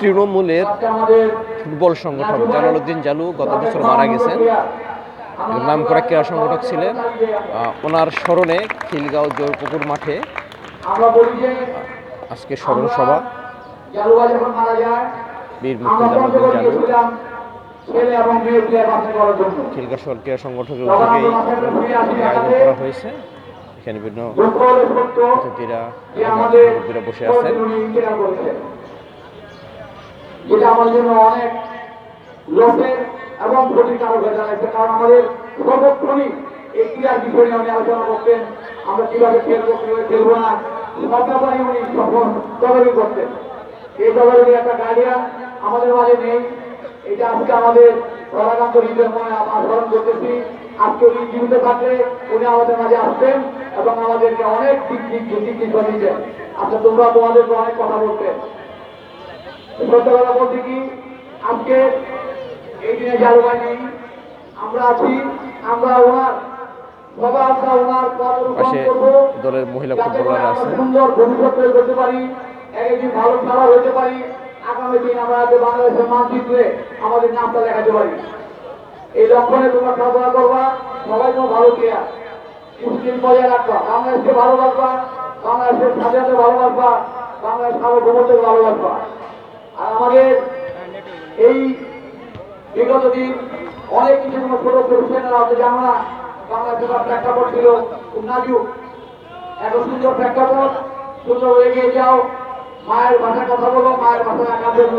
তৃণমূলের ফুটবল সংগঠক জালালউদ্দিন জালু গত বছর মারা গেছেন। নাম করা ক্রীড়া সংগঠক ছিলেন। ওনার স্মরণে খিলগাঁও জোরপুকুর মাঠে আজকে স্মরণ সভা। বীর মুক্তি জালালউদ্দিন জালু। খিলগাঁও শহর ক্রীড়া সংগঠকের আসি আয়োজন করা হয়েছে। এখানে বিভিন্ন অতিথিরা আমাদের বসে আছেন। যেটা আমার জন্য অনেক লোকের এবং হয়ে দাঁড়াইছে কারণ আমাদের সর্বক্ষণই এই ক্রীড়ার বিষয় নিয়ে উনি আলোচনা করতেন আমরা কীভাবে খেলব কীভাবে খেলব না সব ব্যাপারে উনি সফল তদারকি করতেন। এই তদারকি একটা গার্ডিয়ান আমাদের মাঝে নেই এটা আজকে আমাদের ধরাকান্ত হৃদয়ের মনে আমরা স্মরণ করতেছি। আজকে উনি জীবিত থাকলে উনি আমাদের মাঝে আসতেন এবং আমাদেরকে অনেক দিক দিক দিক দিতেন আচ্ছা তোমরা তোমাদেরকে অনেক কথা বলতেন সত্য কথা বলতে কি আজকে এই দিনে জালবাই নেই আমরা আছি আমরা ওনার পাশে দলের মহিলা ফুটবলাররা আছেন সুন্দর ভবিষ্যৎ তৈরি করতে পারি একদিন ভালো খেলোয়াড় হতে পারি আগামী দিন আমরা বাংলাদেশের মানচিত্রে আমাদের নামটা দেখাতে পারি। এই লক্ষণে তোমরা খেলাধুলা করবা, সবাই তোমার ভালো প্লেয়ার মুসলিম বজায় রাখবা। বাংলাদেশকে ভালোবাসবা, বাংলাদেশের স্বাধীনতা ভালোবাসবা বাংলাদেশ সার্বভৌমত্বকে ভালোবাসবা। আর আমাদের এই বিগত দিন অনেক কিছু কোনো ছোট ছোট চ্যানেল আছে জানো না বাংলাদেশের প্রেক্ষাপট ছিল খুব নাজুক এত সুন্দর প্রেক্ষাপট, সুন্দর এগিয়ে যাও। মায়ের ভাষায় কথা বলো, মায়ের ভাষায় আঁকার জন্য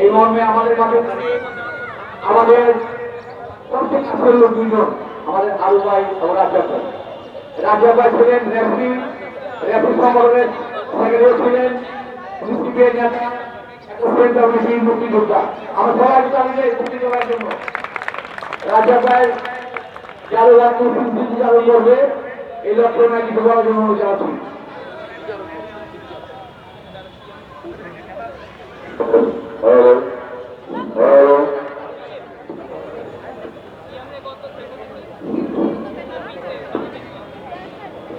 এই মর্মে আমাদের মাঝে আমাদের প্রত্যেক আসল লোক আমাদের আলু ভাই এবং রাজা ভাই। রাজা ভাই ছিলেন রেফরি রেফরি সংগঠনের সেক্রেটারি ছিলেন মুক্তিপের নেতা মুক্তিযোদ্ধা। আমরা সবাই যে মুক্তিযোদ্ধার জন্য। রাজা ভাই চালু রাখতে মুক্তি চালু করবে। এই লক্ষ্য নিয়ে কিছু জন্য আমরা যাচ্ছি হ্যালো হ্যালো আসসালামু আলাইকুম মরহুম এই মুক্তিযোদ্ধা জনগণের জনগণের স্মরণে আজকে সর্বপ্রথম তোমাদের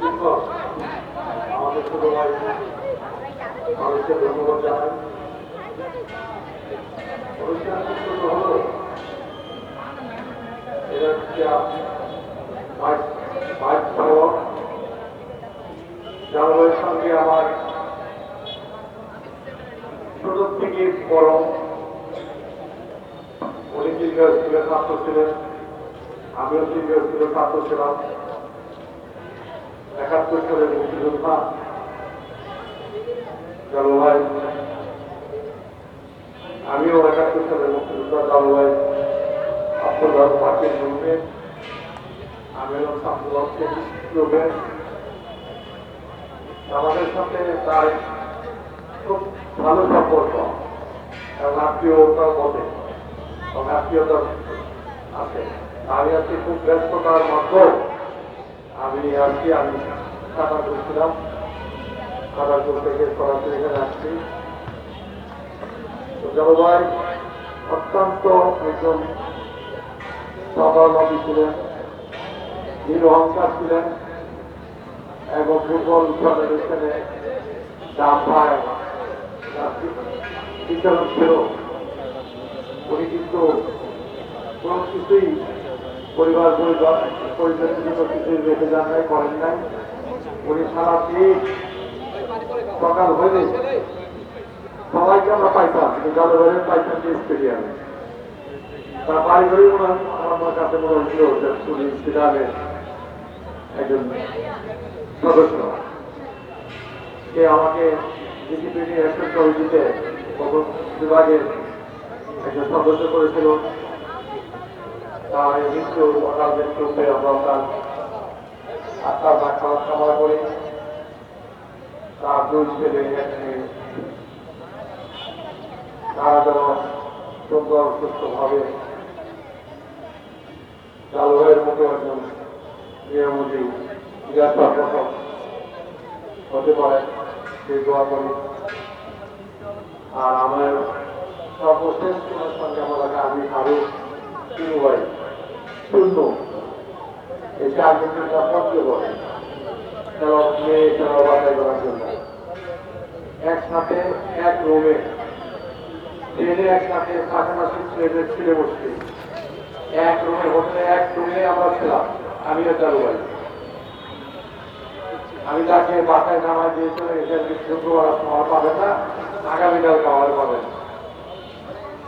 শিক্ষক আমাদের ধন্যবাদ জানাই জানুয়ারির সঙ্গে ছাত্র ছিলেন আমিও সিনিয়র স্কুলের ছাত্র ছিলাম একাত্তর সালে মুক্তিযোদ্ধা জলবায়ু আমিও একাত্তর সালে মুক্তিযোদ্ধা জলবায়ু আপনার পার্টির গ্রুপে আমি হলাম সামদুল্লাহ আমাদের সাথে তার খুব ভালো সম্পর্ক, এবং আত্মীয়তার মধ্যে এবং আত্মীয়তা আছে। আমি আজকে খুব ব্যস্ততার মাধ্যম আমি আজকে আমি কাটা করছিলাম কাটারপুর থেকে সরাসরি এখানে আসছি। জলবায়ু অত্যন্ত একজন স্বাবলম্বী ছিলেন নিরহংকার ছিলেন, এবং ফুটবল ফেডারেশনে দাম্পায় বিচারক ছিল। উনি কিন্তু কোনো কিছুই পরিবার পরিবার কিছুই রেখে যান নাই, করেন নাই। উনি সারা দিন সকাল হইলে সবাইকে আমরা পাইতাম জলবায়ু পাইতাম যে স্টেডিয়ামে তার আমার কাছে মনে হচ্ছিল একজন সদস্য। সে আমাকে কমিটিতে বিভাগের একজন সদস্য করেছিল। তার মৃত্যু অকাল মৃত্যুতে আমরা তার আত্মার করি। তার দুই ছেলে তারা যেন সুন্দর, সুস্থভাবে জলবায়ুর মতো একজন নিয়মতি নিরাপদ হতে পারে সেই দোয়া করি। আর আমার সর্বশেষ তোমার সঙ্গে আমার আমি আরও শূন্য মেয়ে খেলা করার জন্য। একসাথে এক রুমে ট্রেনে একসাথে পাশাপাশি ট্রেনে ছিঁড়ে বসছি এক রুমে, হোটেলে এক রুমে আমরা ছিলাম। চালু ভাই। আমি তাকে বাসায় নামায় দিয়ে চলে গেছি। শুক্রবার খাওয়ার পাবেন না, আগামীকাল খাওয়ার পাবেন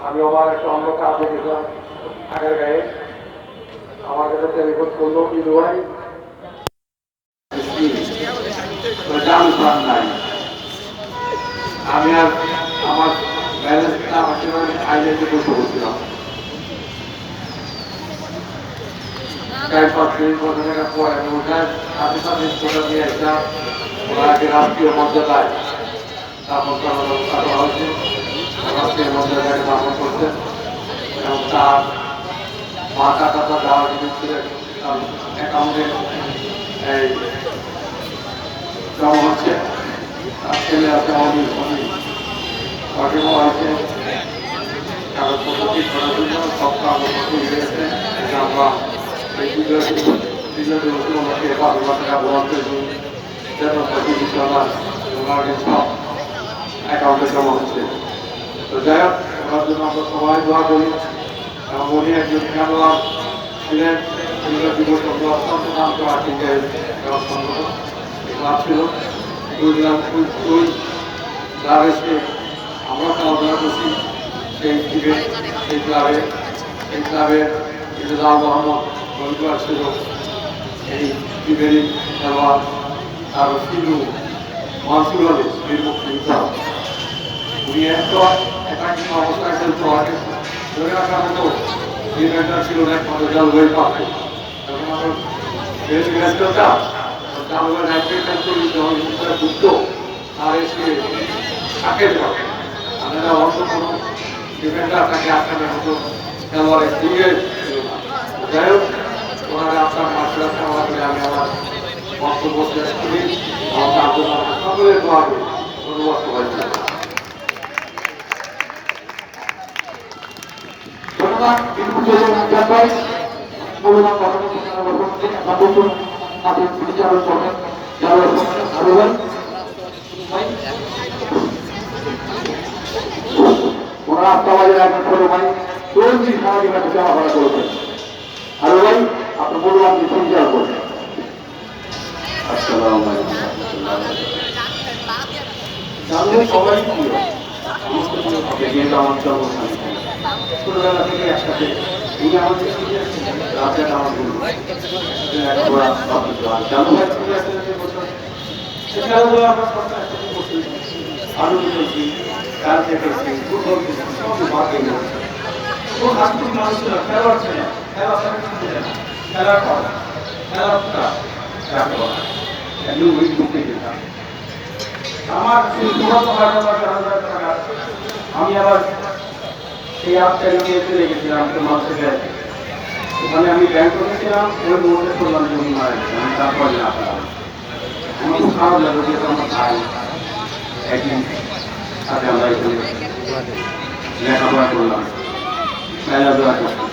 আমি আমার একটা অন্য কাজ দেখেছিলাম আগের গায়ে। আমার কাছে টেলিফোন করল কি ভাই আমি আর পাঁচ মিনিট বসে থাকার পর নিয়ে একটা রাষ্ট্রীয় মর্যাদায় স্থাপন করার রাষ্ট্রীয় মর্যাদায় স্থাপন করছে এবং তার মাথা টাকা ছিলেন অ্যাকাউন্টে এই জমা হচ্ছে অনিল অটিমো আছে কাগজপত্র ঠিক করার জন্য সব কাগজপত্র হয়েছে আমরা এই বিজয় ওনাকে পাঁচ লাখ টাকা বরাদ্দ এবং যেন পঁচিশ ডলার ওনার সব অ্যাকাউন্টে জমা হচ্ছে সবাই দোয়া করি উনি একজন খেলোয়াড় ছিলেন ছিল আমরা খেলাধুলা করছি সেই টিমে সেই ক্লাবে এই ক্লাবের ইন্তেজাম মোহাম্মদ রবিবার ছিল এই টিমেরই খেলোয়াড় আর সিলু মানসুর আলী, বীর মুক্তিযোদ্ধা উনি এত অবস্থায় খেলতো আগে ধরে মতো ডিফেন্ডার ছিল না, একমাত্র আমরা রাইফেল খেলতো যখন মুখটা ঢুকতো আর এসে থাকে আমরা অন্য কোনো ডিফেন্ডার তাকে ছিল না যাই হোক, ওনারা আপনার মাসুরা খেলা আমি করি। আমরা সকলের দোয়া নতুন আমাদের বিচারক করবেন যারা আরও আত্মাবাজের একজন ছোট ভাই চল্লিশ সারা দিন একটা চলাফেরা করেছেন আরও ভাই, আপনার মূল্যবান কিছু বিচার করবেন আসসালামু ছোটবেলা থেকে একসাথে আমাদের রাজা আমার চলে দেখেছি ফুটবল সব ভাগ হয়ে গেছে ও আজকে মানুষ ছিল খেলোয়াড় ছিল খেলা ছিল যেতাম আমার সেই পুরো টাকা আমি আবার সেই আপটাকে নিয়ে চলে গেছিলাম তোমার থেকে ওখানে আমি ব্যাংক করেছিলাম ওই মুহূর্তে শুনলাম যে মারা গেছেন আমি তারপরে না পেলাম আমার খারাপ লাগল আমার ভাই, একদিন সাথে আমরা এখানে লেখাপড়া করলাম। খেলাধুলা করলাম।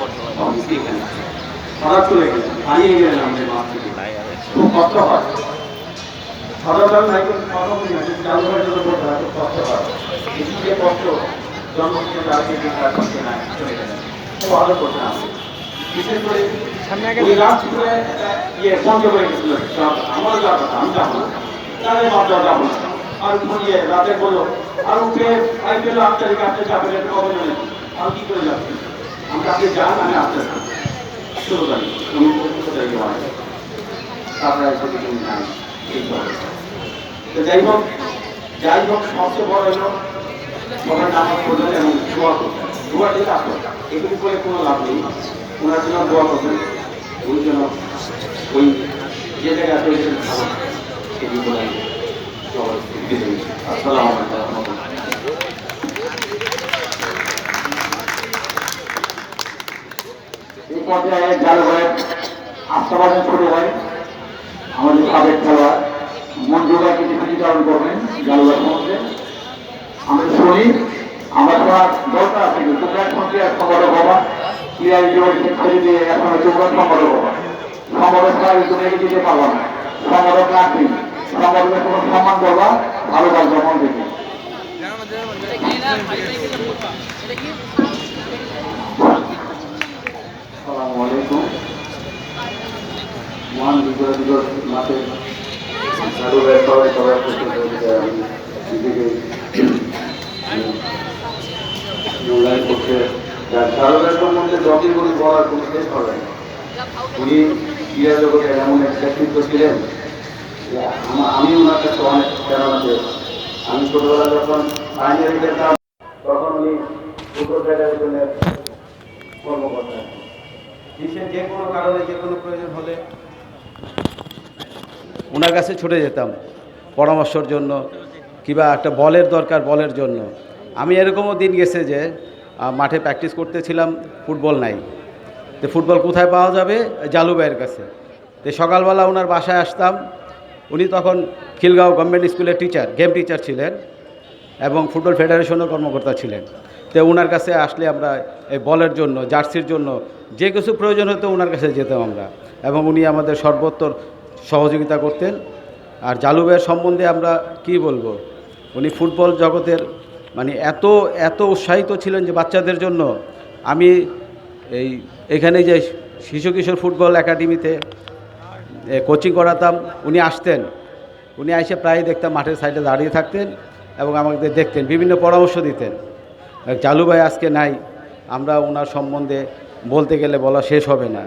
হঠাৎ চলে গেলাম। হারিয়ে গেলেন আমাদের মাছ থেকে। খুব কষ্ট হয়। সাধারণ চালু যেতে বলতে হয় খুব কষ্ট হয়। এই যে কষ্ট জন্ম থেকে তার থেকে করতে না চলে গেলেন খুব ভালো করতে বিশেষ করে ওই করে ইয়ে বন্ধ করে গেছিল আমার যাওয়ার কথা আমি যাব তাহলে মাত্রা যাব না। আর ঘুরিয়ে রাতে বলো, আর উঠে আই পেল আট তারিখে আপনি যাবেন এটা কবে জানেন আমি কি করে যাচ্ছি আমি আপনি যান আমি শুরু জানি তুমি কোথায় গিয়ে মারা তারপরে সেদিকে তুমি নাই এই তো। যাই হোক যাই হোক, সবচেয়ে বড় হলো সবাই নামাজ পড়লেন এবং দোয়া করতেন দোয়া ঠিক আসলো এগুলি করে কোনো লাভ নেই। ওনার জন্য দোয়া করবেন। ওই জন্য ওই যে জায়গায় রয়েছেন ভালো। সেটি বলে আমি সবাই বিদায় নিচ্ছি। আসসালামু আলাইকুম। এই পর্যায়ে চালু হয় আস্থাবাদন আমাদের সাবেক খেলোয়াড় সম্বন্ধে আমরা শুনি, আমরা শোনার দরকার আছে তোমরা এখন ক্রীড়া সংগঠক হবা ক্রীড়া জীবন ছেড়ে দিয়ে এখন তোমরা সংগঠক হবা সংগঠক ছাড়া না। সংগঠক সংগঠনের কোনো সম্মান করবা, ভালো কাজ মন থেকে আসসালামু আলাইকুম। মহান বিজয় দিবস সবাই হয়েছে নিজেকে মূল্যায়ন যতই বলি বলার কোনো শেষ হবে না। উনি ক্রীড়া জগতে এমন এক ব্যক্তিত্ব ছিলেন আমা- ওনার কাছে অনেক আমি ছোটবেলা যখন তখন উনি কর্মকর্তা। দেশের যে কোনো কারণে, যে কোনো প্রয়োজন হলে ওনার কাছে ছুটে যেতাম পরামর্শের জন্য কিবা একটা বলের দরকার বলের জন্য। আমি এরকমও দিন গেছে যে মাঠে প্র্যাকটিস করতেছিলাম, ফুটবল নাই। তো ফুটবল কোথায় পাওয়া যাবে? জালু ভাইয়ের কাছে। তো সকালবেলা ওনার বাসায় আসতাম উনি তখন খিলগাঁও গভর্নমেন্ট স্কুলের টিচার গেম টিচার ছিলেন এবং ফুটবল ফেডারেশনের কর্মকর্তা ছিলেন। তো ওনার কাছে আসলে আমরা এই বলের জন্য, জার্সির জন্য যে কিছু প্রয়োজন হতো ওনার কাছে যেতাম আমরা। এবং উনি আমাদের সর্বোত্তর সহযোগিতা করতেন। আর জালুবের সম্বন্ধে আমরা কি বলব? উনি ফুটবল জগতের মানে এত এত উৎসাহিত ছিলেন যে বাচ্চাদের জন্য। আমি এই, এখানে যে শিশু কিশোর ফুটবল একাডেমিতে কোচিং করাতাম। উনি আসতেন। উনি এসে প্রায় দেখতাম মাঠের সাইডে দাঁড়িয়ে থাকতেন এবং আমাদের দেখতেন, বিভিন্ন পরামর্শ দিতেন। চালু ভাই আজকে নাই। আমরা ওনার সম্বন্ধে বলতে গেলে বলা শেষ হবে না।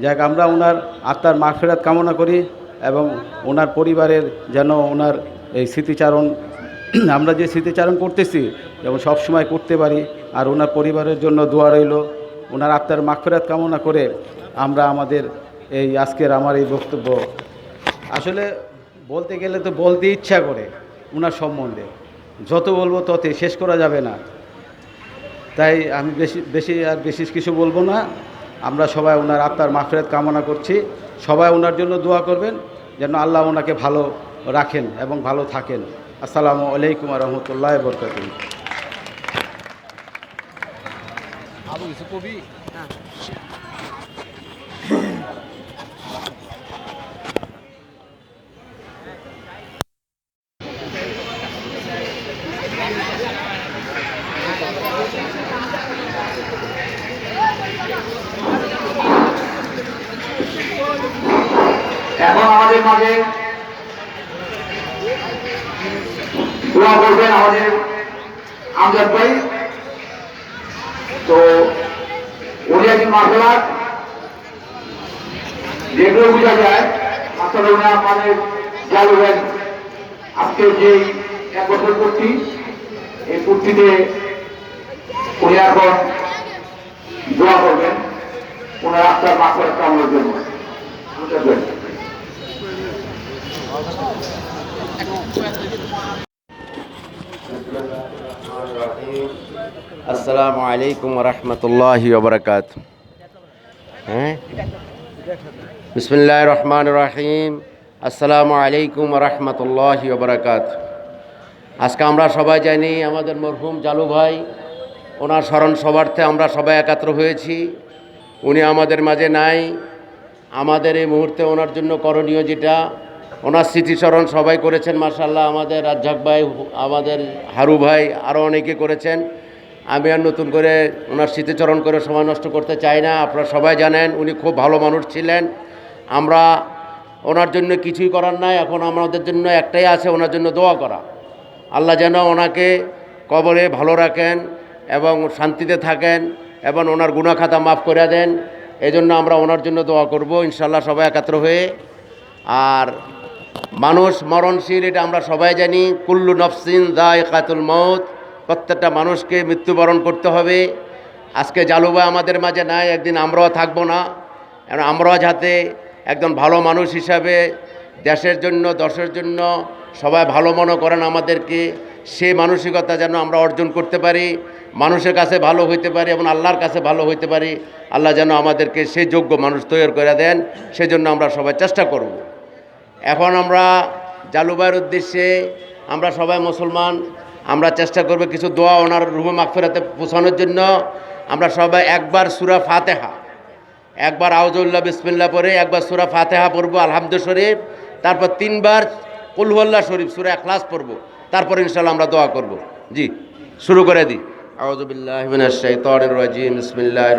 যাক, আমরা ওনার আত্মার মাগফেরাত কামনা করি এবং ওনার পরিবারের যেন ওনার এই স্মৃতিচারণ, আমরা যে স্মৃতিচারণ করতেছি, যেমন সবসময় করতে পারি, আর ওনার পরিবারের জন্য দোয়া রইল। ওনার আত্মার মাগফেরাত কামনা করে আমরা আমাদের এই আজকের আমার এই বক্তব্য। আসলে বলতে গেলে তো বলতে ইচ্ছা করে ওনার সম্বন্ধে। যত বলব ততই শেষ করা যাবে না। তাই আমি বেশি বেশি আর বেশি কিছু বলব না। আমরা সবাই ওনার আত্মার মাফরেত কামনা করছি। সবাই ওনার জন্য দোয়া করবেন যেন আল্লাহ ওনাকে ভালো রাখেন এবং ভালো থাকেন। আসসালামু আলাইকুম রহমতুল্লাহ বরকাত আবু কিছু কবি? এখন আমাদের মাঝে দোয়া করবেন আমাদের আমজাদ ভাই। তো উনি একজন মার্শাল আর্ট যেগুলো বোঝা যায় আসলে উনি আমাদের জালু ভাই আজকে যে এক বছর কুর্তি এই পূর্তিতে উনি এখন দোয়া করবেন। ওনার আত্মার মাত্রার কামড়ের জন্য। ভাই। আসসালামু আলাইকুম রহমতুল্লাহ বরকাত হ্যাঁ? বিসমুল্লাহ রহমান রাহিম। আসসালামু আলাইকুম রহমতুল্লাহ বরকাত আজকে আমরা সবাই জানি আমাদের মরহুম জালু ভাই, ওনার স্মরণ সবার্থে আমরা সবাই একাত্র হয়েছি। উনি আমাদের মাঝে নাই। আমাদের এই মুহূর্তে ওনার জন্য করণীয় যেটা ওনার স্মৃতিচরণ সবাই করেছেন মার্শাল্লাহ আমাদের রাজ্জাক ভাই, আমাদের হারু ভাই আরও অনেকে করেছেন। আমি আর নতুন করে ওনার স্মৃতিচরণ করে সময় নষ্ট করতে চাই না। আপনারা সবাই জানেন, উনি খুব ভালো মানুষ ছিলেন। আমরা ওনার জন্য কিছুই করার নাই। এখন আমাদের জন্য একটাই আছে, ওনার জন্য দোয়া করা। আল্লাহ যেন ওনাকে কবরে ভালো রাখেন এবং শান্তিতে থাকেন এবং ওনার গুণাখাতা মাফ করে দেন। এই জন্য আমরা ওনার জন্য দোয়া করব। ইনশাল্লাহ সবাই একাত্র হয়ে। আর মানুষ মরণশীল, এটা আমরা সবাই জানি। কুল্লু নফসিন দায় কাতুল মত প্রত্যেকটা মানুষকে মৃত্যুবরণ করতে হবে। আজকে জালুবা আমাদের মাঝে নাই, একদিন আমরাও থাকব না। আমরাও যাতে একজন ভালো মানুষ হিসাবে দেশের জন্য, দশের জন্য সবাই ভালো মনে করেন আমাদেরকে, সে মানসিকতা যেন আমরা অর্জন করতে পারি, মানুষের কাছে ভালো হইতে পারি এবং আল্লাহর কাছে ভালো হইতে পারি। আল্লাহ যেন আমাদেরকে সেই যোগ্য মানুষ তৈরি করে দেন, সেজন্য আমরা সবাই চেষ্টা করব। এখন আমরা জালুবাইয়ের উদ্দেশ্যে আমরা সবাই মুসলমান, আমরা চেষ্টা করব কিছু দোয়া ওনার রুমে মাগফিরাতে পৌঁছানোর জন্য। আমরা সবাই একবার সুরা ফাতেহা, একবার আউজুল্লাহ বিসমিল্লা পরে একবার সুরা ফাতেহা পড়ব আলহামদু শরীফ। তারপর তিনবার কুলহুল্লাহ শরীফ, সুরা এখলাস পড়ব। তারপর ইনশাল্লাহ আমরা দোয়া করব। জি, শুরু করে দিই। আউজুবিল্লাহ মিনাশ শাইতানির রহমান বিসমিল্লাহির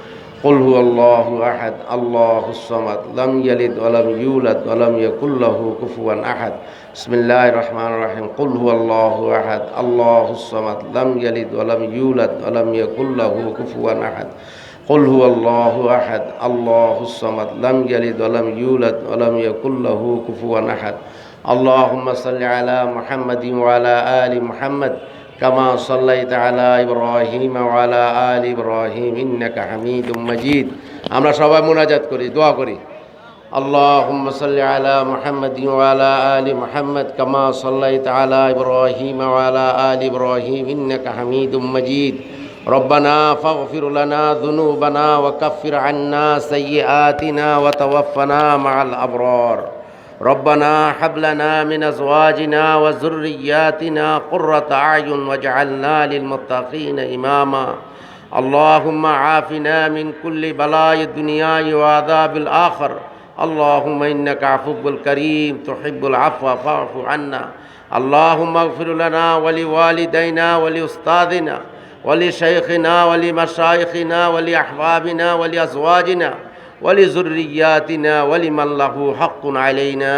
قل هو الله أحد الله الصمد لم يلد ولم يولد ولم يكن له كفوا أحد. بسم الله الرحمن الرحيم. قل هو الله أحد الله الصمد لم يلد ولم يولد ولم يكن له كفوا أحد. قل هو الله أحد الله الصمد لم يلد ولم يولد ولم يكن له كفوا أحد. اللهم صل على محمد وعلى آل محمد. كما صليت على إبراهيم وعلى آل إبراهيم إنك حميد مجيد আমরা সবাই মোনাজাত করি দোয়া করি اللهم صل على محمد وعلى آل محمد كما صليت على إبراهيم وعلى آل إبراهيم إنك حميد مجيد ربنا فاغفر لنا ذنوبنا وكفر عنا سيئاتنا وتوفنا مع الأبرار ربنا هب لنا من أزواجنا وذرياتنا قرة أعين واجعلنا للمتقين إماما. اللهم عافنا من كل بلاء الدنيا وعذاب الآخر. اللهم إنك عفو كريم تحب العفو فاعف عنا. اللهم اغفر لنا ولوالدينا ولأستاذنا ولشيخنا ولمشايخنا ولأحبابنا ولأزواجنا. ওয়ালি জুরিয়াতিনা ওয়ালি মাল্লাহু হাক্কুন আলাইনা।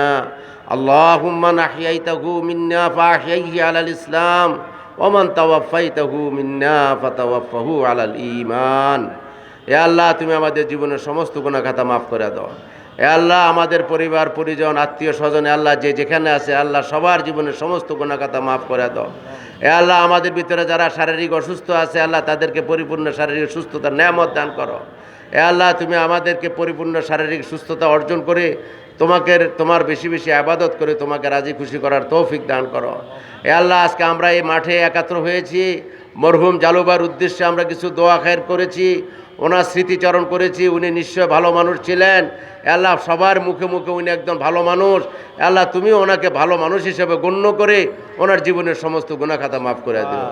আল্লাহুম্মা নাহিয়াইতাহু মিন্না ফাহিয়াইহি আলাল ইসলাম ওমান তাওয়াফাইতাহু মিন্না ফাতাওয়াফাহু আলাল ঈমান। এ আল্লাহ, তুমি আমাদের জীবনের সমস্ত গুণাখাতা মাফ করে দাও। এ আল্লাহ, আমাদের পরিবার, পরিজন আত্মীয় স্বজন আল্লাহ, যে যেখানে আছে আল্লাহ সবার জীবনের সমস্ত গুণাকাতা মাফ করে দাও। এ আল্লাহ, আমাদের ভিতরে যারা শারীরিক অসুস্থ আছে আল্লাহ তাদেরকে পরিপূর্ণ শারীরিক সুস্থতা নিয়ামত দান করো। এ আল্লাহ তুমি আমাদেরকে পরিপূর্ণ শারীরিক সুস্থতা অর্জন করে তোমাকে তোমার বেশি বেশি আবাদত করে তোমাকে রাজি খুশি করার তৌফিক দান করো। এ আল্লাহ আজকে আমরা এই মাঠে একাত্র হয়েছি। মরহুম জালুবার উদ্দেশ্যে আমরা কিছু দোয়া খায়ের করেছি ওনার স্মৃতিচরণ করেছি উনি নিশ্চয় ভালো মানুষ ছিলেন। আল্লাহ সবার মুখে মুখে উনি একজন ভালো মানুষ। আল্লাহ তুমি ওনাকে ভালো মানুষ হিসেবে গণ্য করে ওনার জীবনের সমস্ত গুণাখাতা মাফ করে দিও।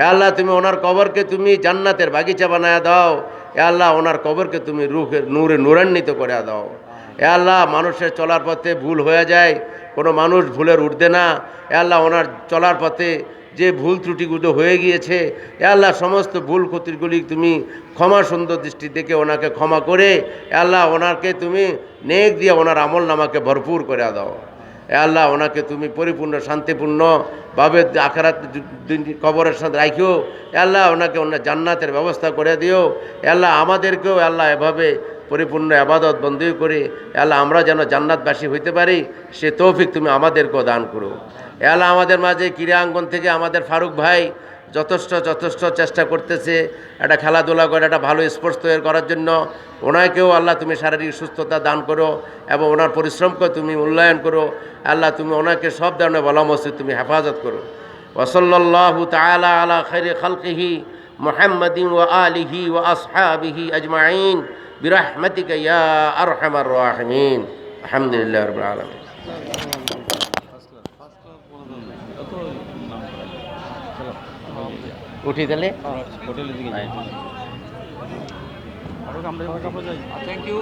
এ আল্লাহ তুমি ওনার কবরকে তুমি জান্নাতের বাগিচা বানায় দাও। এ আল্লাহ, ওনার কবরকে তুমি রুখে নূরে নূরান্বিত করে দাও। এ আল্লাহ, মানুষের চলার পথে ভুল হয়ে যায়, কোনো মানুষ ভুলের উঠবে না। এ আল্লাহ, ওনার চলার পথে যে ভুল ত্রুটিগুলো হয়ে গিয়েছে, এ আল্লাহ, সমস্ত ভুল ক্ষতিগুলি তুমি ক্ষমা সুন্দর দৃষ্টি থেকে ওনাকে ক্ষমা করে, এ আল্লাহ, ওনাকে তুমি নেক দিয়ে ওনার আমল নামাকে ভরপুর করে দাও। এ আল্লাহ, ওনাকে তুমি পরিপূর্ণ শান্তিপূর্ণভাবে আখারাত কবরের সাথে রাখিও। এ আল্লাহ, ওনাকে ওনার জান্নাতের ব্যবস্থা করে দিও। এ আল্লাহ, আমাদেরকেও আল্লাহ এভাবে পরিপূর্ণ আবাদত বন্দী করে। আল্লাহ, আমরা যেন জান্নাতবাসী হইতে পারি, সে তৌফিক তুমি আমাদেরকেও দান করো। এ আল্লাহ, আমাদের মাঝে ক্রীড়াঙ্গন থেকে আমাদের ফারুক ভাই যথেষ্ট যথেষ্ট চেষ্টা করতেছে একটা খেলাধুলা করে, একটা ভালো স্পোর্টস তৈরি করার জন্য। ওনাকেও আল্লাহ তুমি শারীরিক সুস্থতা দান করো এবং ওনার পরিশ্রমকে তুমি মূল্যায়ন করো। আল্লাহ তুমি ওনাকে সব ধরনের বলা মসজিদ তুমি হেফাজত করো। ওসল্লাহু তালা আলা খৈরে খালকিহি মোহাম্মদিন ও আলিহি ও আসহাবিহি আজমাইন। বিরহমতিকা ইয়া আরহামার রাহিমিন। আলহামদুলিল্লাহ আলমিন। উঠি তাহলে থ্যাংক ইউ